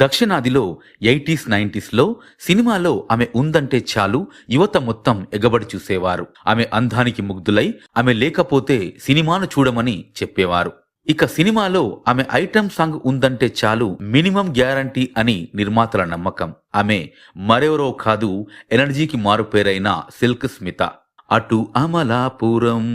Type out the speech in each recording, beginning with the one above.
దక్షిణాదిలో ఎయిటీస్ నైంటీస్లో సినిమాలో ఆమె ఉందంటే చాలు యువత మొత్తం ఎగబడి చూసేవారు. ఆమె అందానికి ముగ్ధులై ఆమె లేకపోతే సినిమాను చూడమని చెప్పేవారు. ఇక సినిమాలో ఆమె ఐటమ్ సాంగ్ ఉందంటే చాలు మినిమం గ్యారంటీ అని నిర్మాతల నమ్మకం. ఆమె మరెవరో కాదు ఎనర్జీకి మారుపేరైన సిల్క్ స్మిత. అటు అమలాపురం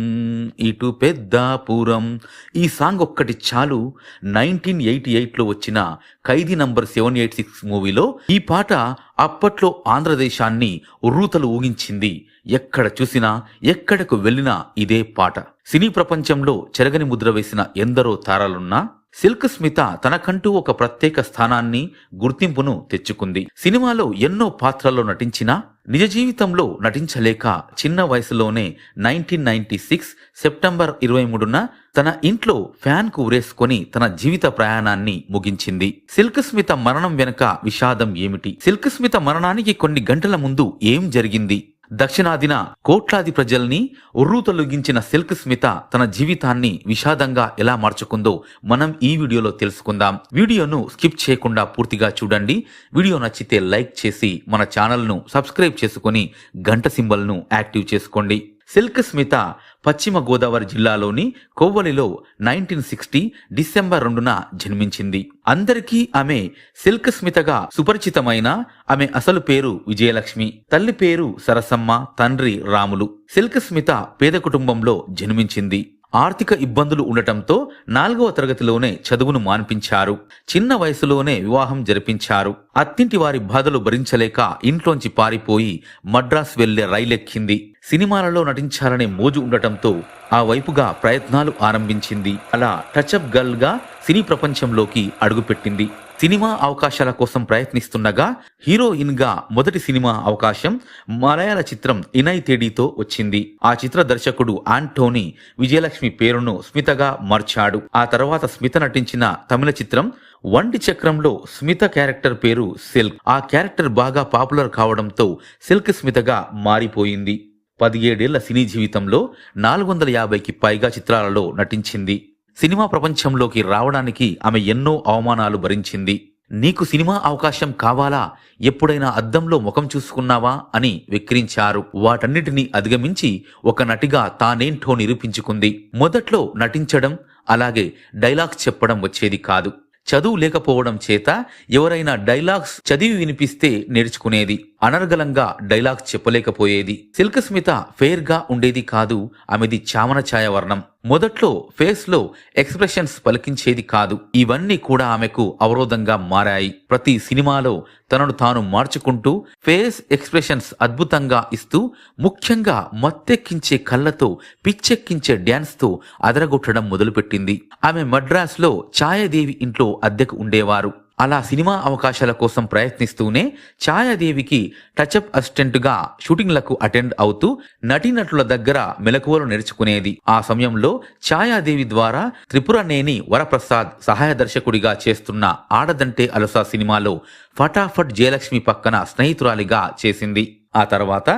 ఇటు పెద్దాపురం. ఈ సాంగ్ ఒక్కటి చాలు నైన్టీన్ ఎయిటీ ఎయిట్లో వచ్చిన Khaidi number seven eight six మూవీలో ఈ పాట అప్పట్లో ఆంధ్రదేశాన్ని ఉర్రూతలు ఊగించింది ఎక్కడ చూసినా ఎక్కడకు వెళ్ళినా ఇదే పాట. సినీ ప్రపంచంలో చెరగని ముద్ర వేసిన ఎందరో తారాలున్నా సిల్క్ స్మిత తనకంటూ ఒక ప్రత్యేక స్థానాన్ని గుర్తింపును తెచ్చుకుంది. సినిమాలో ఎన్నో పాత్రల్లో నటించినా నిజ జీవితంలో నటించలేక చిన్న వయసులోనే నైన్టీన్ నైన్టీ సిక్స్ సెప్టెంబర్ ఇరవై మూడున తన ఇంట్లో ఫ్యాన్కు ఉరేసుకొని తన జీవిత ప్రయాణాన్ని ముగించింది. సిల్క్ స్మిత మరణం వెనుక విషాదం ఏమిటి? సిల్క్ స్మిత మరణానికి కొన్ని గంటల ముందు ఏం జరిగింది? దక్షిణాదిన కోట్లాది ప్రజల్ని ఉర్రూతలుగించిన సిల్క్ స్మిత తన జీవితాన్ని విషాదంగా ఎలా మార్చుకుందో మనం ఈ వీడియోలో తెలుసుకుందాం. వీడియోను స్కిప్ చేయకుండా పూర్తిగా చూడండి. వీడియో నచ్చితే లైక్ చేసి మన ఛానల్ను సబ్స్క్రైబ్ చేసుకొని గంట సింబల్ను యాక్టివ్ చేసుకోండి. సిల్క్ స్మిత పశ్చిమ గోదావరి జిల్లాలోని కొవ్వలిలో నైన్టీన్ సిక్స్టీ డిసెంబర్ రెండున జన్మించింది. అందరికీ ఆమె సిల్క్ స్మితగా సుపరిచితమైన ఆమె అసలు పేరు విజయలక్ష్మి. తల్లి పేరు సరసమ్మ తండ్రి రాములు. సిల్క్ స్మిత పేద కుటుంబంలో జన్మించింది. ఆర్థిక ఇబ్బందులు ఉండటంతో నాలుగవ తరగతిలోనే చదువును మాన్పించారు. చిన్న వయసులోనే వివాహం జరిపించారు. అత్తింటి వారి బాధలు భరించలేక ఇంట్లోంచి పారిపోయి మద్రాస్ వెళ్ళే రైలెక్కింది. సినిమాలలో నటించాలనే మోజు ఉండటంతో ఆ వైపుగా ప్రయత్నాలు ఆరంభించింది. అలా టచ్అప్ గర్ల్గా సినీ ప్రపంచంలోకి అడుగుపెట్టింది. సినిమా అవకాశాల కోసం ప్రయత్నిస్తుండగా హీరోయిన్గా మొదటి సినిమా అవకాశం మలయాళ చిత్రం ఇనై తేడీతో వచ్చింది. ఆ చిత్ర దర్శకుడు ఆంటోనీ విజయలక్ష్మి పేరును స్మితగా మార్చాడు. ఆ తర్వాత స్మిత నటించిన తమిళ చిత్రం వంటి చక్రంలో స్మిత క్యారెక్టర్ పేరు సిల్క్. ఆ క్యారెక్టర్ బాగా పాపులర్ కావడంతో సిల్క్ స్మితగా మారిపోయింది. పదిహేడేళ్ళ సినీ జీవితంలో నాలుగు వందల యాభైకి పైగా చిత్రాలలో నటించింది. సినిమా ప్రపంచంలోకి రావడానికి ఆమె ఎన్నో అవమానాలు భరించింది. నీకు సినిమా అవకాశం కావాలా? ఎప్పుడైనా అద్దంలో ముఖం చూసుకున్నావా? అని వెక్కిరించారు. వాటన్నిటినీ అధిగమించి ఒక నటిగా తానేంటో నిరూపించుకుంది. మొదట్లో నటించడం అలాగే డైలాగ్స్ చెప్పడం వచ్చేది కాదు. చదువు లేకపోవడం చేత ఎవరైనా డైలాగ్స్ చదివి వినిపిస్తే నేర్చుకునేది. అనర్గలంగా డైలాగ్స్ చెప్పలేకపోయేది. సిల్క్ స్మిత ఫెయిర్గా ఉండేది కాదు. ఆమెది చామన ఛాయ వర్ణం. మొదట్లో ఫేస్లో ఎక్స్ప్రెషన్స్ పలికించేది కాదు. ఇవన్నీ కూడా ఆమెకు అవరోధంగా మారాయి. ప్రతి సినిమాలో తనను తాను మార్చుకుంటూ ఫేస్ ఎక్స్ప్రెషన్స్ అద్భుతంగా ఇస్తూ ముఖ్యంగా మత్తెక్కించే కళ్ళతో పిచ్చెక్కించే డ్యాన్స్తో అదరగొట్టడం మొదలుపెట్టింది. ఆమె మద్రాస్లో ఛాయాదేవి ఇంట్లో అద్దెకు ఉండేవారు. అలా సినిమా అవకాశాల కోసం ప్రయత్నిస్తూనే ఛాయాదేవికి టచ్అప్ అసిస్టెంట్గా షూటింగ్లకు అటెండ్ అవుతూ నటీనటుల దగ్గర మెలకువలు నేర్చుకునేది. ఆ సమయంలో ఛాయాదేవి ద్వారా త్రిపురనేని వరప్రసాద్ సహాయ దర్శకుడిగా చేస్తున్న ఆడదంటే అలసా సినిమాలో ఫటాఫట్ జయలక్ష్మి పక్కన స్నేహితురాలిగా చేసింది. ఆ తర్వాత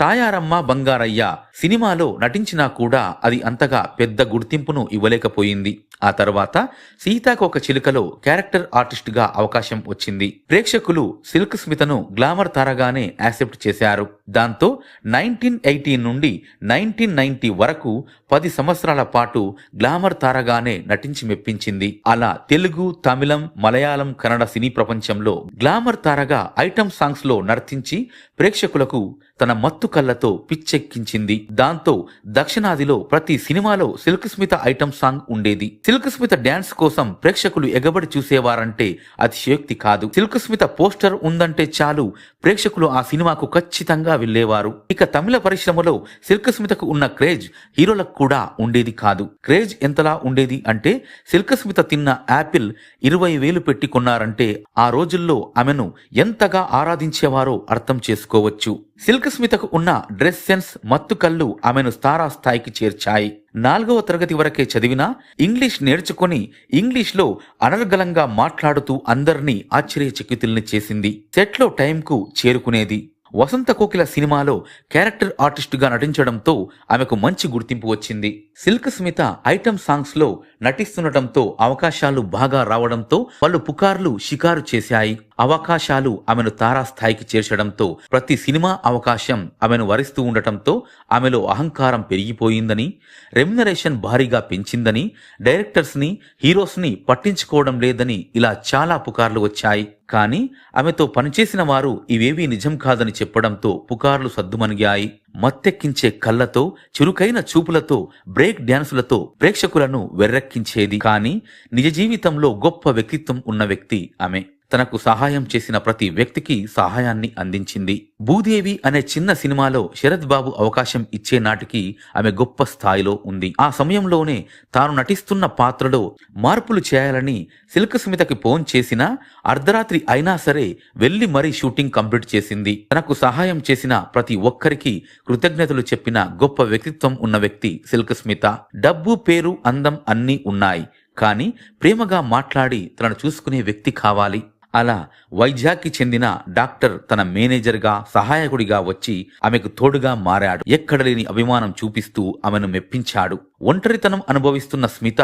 తాయారమ్మ బంగారయ్య సినిమాలో నటించినా కూడా అది అంతగా పెద్ద గుర్తింపును ఇవ్వలేకపోయింది. ఆ తర్వాత సీతాకోక చిలుకలో క్యారెక్టర్ ఆర్టిస్ట్గా అవకాశం వచ్చింది. ప్రేక్షకులు సిల్క్ స్మితను గ్లామర్ తారగానే యాక్సెప్ట్ చేశారు. దాంతో నైన్టీన్ ఎయిటీ నుండి నైన్టీన్ నైన్టీ వరకు పది సంవత్సరాల పాటు గ్లామర్ తారగానే నటించి మెప్పించింది. అలా తెలుగు తమిళం మలయాళం కన్నడ సినీ ప్రపంచంలో గ్లామర్ తారగా ఐటమ్ సాంగ్స్లో నర్తించి ప్రేక్షకులకు తన మత్తు కళ్ళతో పిచ్చెక్కించింది. దాంతో దక్షిణాదిలో ప్రతి సినిమాలో సిల్క్ స్మిత ఐటమ్ సాంగ్ ఉండేది. సిల్క్ స్మిత డ్యాన్స్ కోసం ప్రేక్షకులు ఎగబడి చూసేవారంటే అతిశయోక్తి కాదు. సిల్క్ స్మిత పోస్టర్ ఉందంటే చాలు ప్రేక్షకులు ఆ సినిమాకు ఖచ్చితంగా వెళ్ళేవారు ఇక తమిళ పరిశ్రమలో సిల్క్ స్మితకు ఉన్న క్రేజ్ హీరోలకు కూడా ఉండేది కాదు. క్రేజ్ ఎంతలా ఉండేది అంటే సిల్క్ స్మిత తిన్న యాపిల్ ఇరవై వేలు పెట్టి కొన్నారంటే ఆ రోజుల్లో ఆమెను ఎంతగా ఆరాధించేవారో అర్థం చేసుకోవచ్చు. సిల్క్ స్మితకు ఉన్న డ్రెస్ సెన్స్ మత్తు కళ్ళు ఆమెను తారా స్థాయికి చేర్చాయి. నాలుగవ తరగతి వరకే చదివినా ఇంగ్లీష్ నేర్చుకుని ఇంగ్లీష్లో అనర్గళంగా మాట్లాడుతూ అందరినీ ఆశ్చర్యచకితుల్ని చేసింది. సెట్లో టైంకు చేరుకునేది. వసంత కోకిల సినిమాలో క్యారెక్టర్ ఆర్టిస్టుగా నటించడంతో ఆమెకు మంచి గుర్తింపు వచ్చింది. సిల్క్ స్మిత ఐటమ్ సాంగ్స్లో నటిస్తుండటంతో అవకాశాలు బాగా రావడంతో పలు పుకార్లు షికారు చేశాయి. అవకాశాలు ఆమెను తారాస్థాయికి చేర్చడంతో ప్రతి సినిమా అవకాశం ఆమెను వరిస్తూ ఉండటంతో ఆమెలో అహంకారం పెరిగిపోయిందని రెమ్యునరేషన్ భారీగా పెంచిందని డైరెక్టర్స్ని హీరోస్ని పట్టించుకోవడం లేదని ఇలా చాలా పుకార్లు వచ్చాయి. కానీ ఆమెతో పనిచేసిన వారు ఇవేవీ నిజం కాదని చెప్పడంతో పుకార్లు సద్దుమణిగాయి. మత్తెక్కించే కళ్ళతో చురుకైన చూపులతో బ్రేక్ డ్యాన్సులతో ప్రేక్షకులను వెర్రెక్కించేది. కానీ నిజ జీవితంలో గొప్ప వ్యక్తిత్వం ఉన్న వ్యక్తి ఆమె. తనకు సహాయం చేసిన ప్రతి వ్యక్తికి సహాయాన్ని అందించింది. భూదేవి అనే చిన్న సినిమాలో శరత్ బాబు అవకాశం ఇచ్చే నాటికి ఆమె గొప్ప స్థాయిలో ఉంది. ఆ సమయంలోనే తాను నటిస్తున్న పాత్రలో మార్పులు చేయాలని సిల్క్ స్మితకి ఫోన్ చేసినా అర్ధరాత్రి అయినా సరే వెళ్ళి మరీ షూటింగ్ కంప్లీట్ చేసింది. తనకు సహాయం చేసిన ప్రతి ఒక్కరికి కృతజ్ఞతలు చెప్పిన గొప్ప వ్యక్తిత్వం ఉన్న వ్యక్తి సిల్క్ స్మిత. డబ్బు పేరు అందం అన్నీ ఉన్నాయి. కానీ ప్రేమగా మాట్లాడి తనను చూసుకునే వ్యక్తి కావాలి. అలా వైజాగ్కి చెందిన డాక్టర్ తన మేనేజర్గా సహాయకుడిగా వచ్చి ఆమెకు తోడుగా మారాడు. ఎక్కడలేని అభిమానం చూపిస్తూ ఆమెను మెప్పించాడు. ఒంటరితనం అనుభవిస్తున్న స్మిత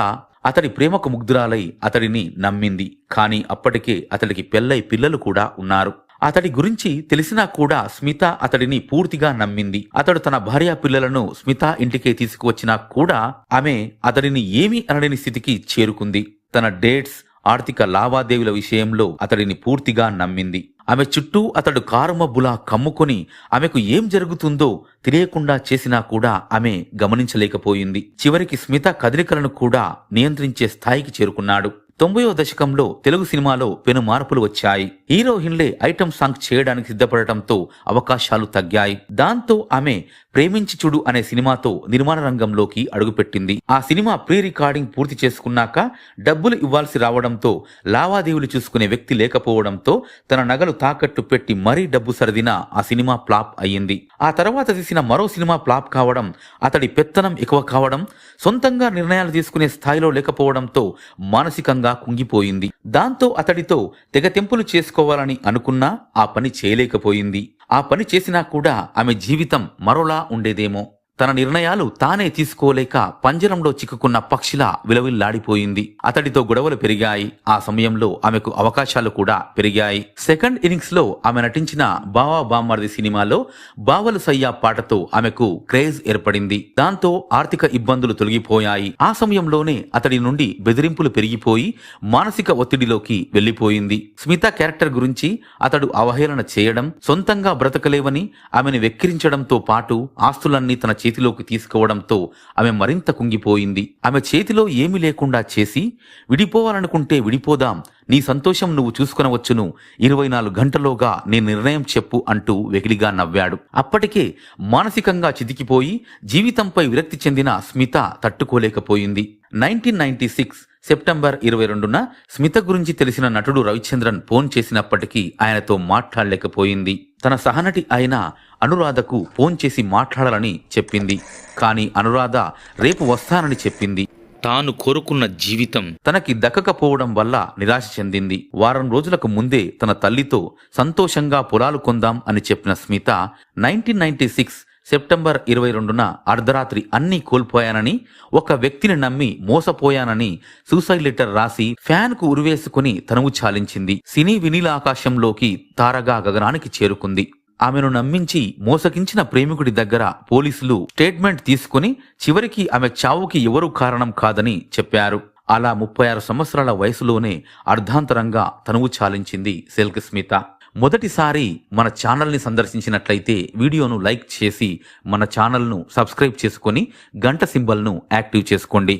అతడి ప్రేమకు ముగ్ధురాలై అతడిని నమ్మింది. కానీ అప్పటికే అతడికి పెళ్ళై పిల్లలు కూడా ఉన్నారు. అతడి గురించి తెలిసినా కూడా స్మిత అతడిని పూర్తిగా నమ్మింది. అతడు తన భార్య పిల్లలను స్మిత ఇంటికే తీసుకువచ్చినా కూడా ఆమె అతడిని ఏమీ అనలేని స్థితికి చేరుకుంది. తన డేట్స్ ఆర్థిక లావాదేవీల విషయంలో అతడిని పూర్తిగా నమ్మింది. ఆమె చుట్టూ అతడు కారుమబ్బులా కమ్ముకొని ఆమెకు ఏం జరుగుతుందో తెలియకుండా చేసినా కూడా ఆమె గమనించలేకపోయింది. చివరికి స్మిత కదలికలను కూడా నియంత్రించే స్థాయికి చేరుకున్నాడు. తొంభయో దశకంలో తెలుగు సినిమాలో పెను మార్పులు వచ్చాయి. హీరోయిన్లే ఐటమ్ సాంగ్ చేయడానికి సిద్ధపడటంతో అవకాశాలు తగ్గాయి. దాంతో ఆమె ప్రేమించి చూడు అనే సినిమాతో నిర్మాణ రంగంలోకి అడుగుపెట్టింది. ఆ సినిమా ప్రీ రికార్డింగ్ పూర్తి చేసుకున్నాక డబ్బులు ఇవ్వాల్సి రావడంతో లావాదేవీలు చూసుకునే వ్యక్తి లేకపోవడంతో తన నగలు తాకట్టు పెట్టి మరీ డబ్బు సరిదిన ఆ సినిమా ఫ్లాప్ అయ్యింది. ఆ తర్వాత తీసిన మరో సినిమా ఫ్లాప్ కావడం అతడి పెత్తనం ఎక్కువ కావడం సొంతంగా నిర్ణయాలు తీసుకునే స్థాయిలో లేకపోవడంతో మానసికంగా కుంగిపోయింది. దాంతో అతడితో తెగతెంపులు చేసుకోవాలని అనుకున్నా ఆ పని చేయలేకపోయింది. ఆ పని చేసినా కూడా ఆమె జీవితం మరోలా ఉండేదేమో. తన నిర్ణయాలు తానే తీసుకోలేక పంజరంలో చిక్కుకున్న పక్షిలా విలవిల్లాడిపోయింది. అతడితో గొడవలు పెరిగాయి. ఆ సమయంలో ఆమెకు అవకాశాలు కూడా పెరిగాయి. సెకండ్ ఇన్నింగ్స్లో ఆమె నటించిన బావా బామ్మర్ది సినిమాలో బావలు సయ్యా పాటతో ఆమెకు క్రేజ్ ఏర్పడింది. దాంతో ఆర్థిక ఇబ్బందులు తొలగిపోయాయి. ఆ సమయంలోనే అతడి నుండి బెదిరింపులు పెరిగిపోయి మానసిక ఒత్తిడిలోకి వెళ్ళిపోయింది స్మిత క్యారెక్టర్ గురించి అతడు అవహేళన చేయడం సొంతంగా బ్రతకలేవని ఆమెను వెక్కిరించడంతో పాటు ఆస్తులన్నీ తన చేతిలోకి తీసుకోవడంతో ఆమె మరింత కుంగిపోయింది. ఆమె చేతిలో ఏమీ లేకుండా చేసి విడిపోవాలనుకుంటే విడిపోదాం నీ సంతోషం నువ్వు చూసుకొనవచ్చును ఇరవై నాలుగు గంటలోగా నీ నిర్ణయం చెప్పు అంటూ వెకిలిగా నవ్వాడు. అప్పటికే మానసికంగా చితికిపోయి జీవితంపై విరక్తి చెందిన స్మిత తట్టుకోలేకపోయింది. నైన్టీన్ నైన్టీ సిక్స్ సెప్టెంబర్ ఇరవై రెండున స్మిత గురించి తెలిసిన నటుడు రవిచంద్రన్ ఫోన్ చేసినప్పటికీ ఆయనతో మాట్లాడలేకపోయింది. తన సహనటి అయిన అనురాధకు ఫోన్ చేసి మాట్లాడాలని చెప్పింది. కానీ అనురాధ రేపు వస్తానని చెప్పింది. తాను కోరుకున్న జీవితం తనకి దక్కకపోవడం వల్ల నిరాశ చెందింది. వారం రోజులకు ముందే తన తల్లితో సంతోషంగా పొలాలు కొందాం అని చెప్పిన Smitha nineteen ninety six September ఇరవై రెండున అర్ధరాత్రి అన్నీ కోల్పోయానని ఒక వ్యక్తిని నమ్మి మోసపోయానని సూసైడ్ లెటర్ రాసి ఫ్యాన్కు ఉరివేసుకుని తనువు చాలించింది. సినీ వినీల ఆకాశంలోకి తారగా గగనానికి చేరుకుంది. ఆమెను నమ్మించి మోసగించిన ప్రేమికుడి దగ్గర పోలీసులు స్టేట్మెంట్ తీసుకుని చివరికి ఆమె చావుకి ఎవరూ కారణం కాదని చెప్పారు. అలా ముప్పై ఆరు సంవత్సరాల వయసులోనే అర్ధాంతరంగా తనువు చాలించింది సిల్క్ స్మిత మొదటిసారి మన ఛానల్ని సందర్శించినట్లయితే వీడియోను లైక్ చేసి మన ఛానల్ను సబ్స్క్రైబ్ చేసుకొని గంట సింబల్ను యాక్టివ్ చేసుకోండి.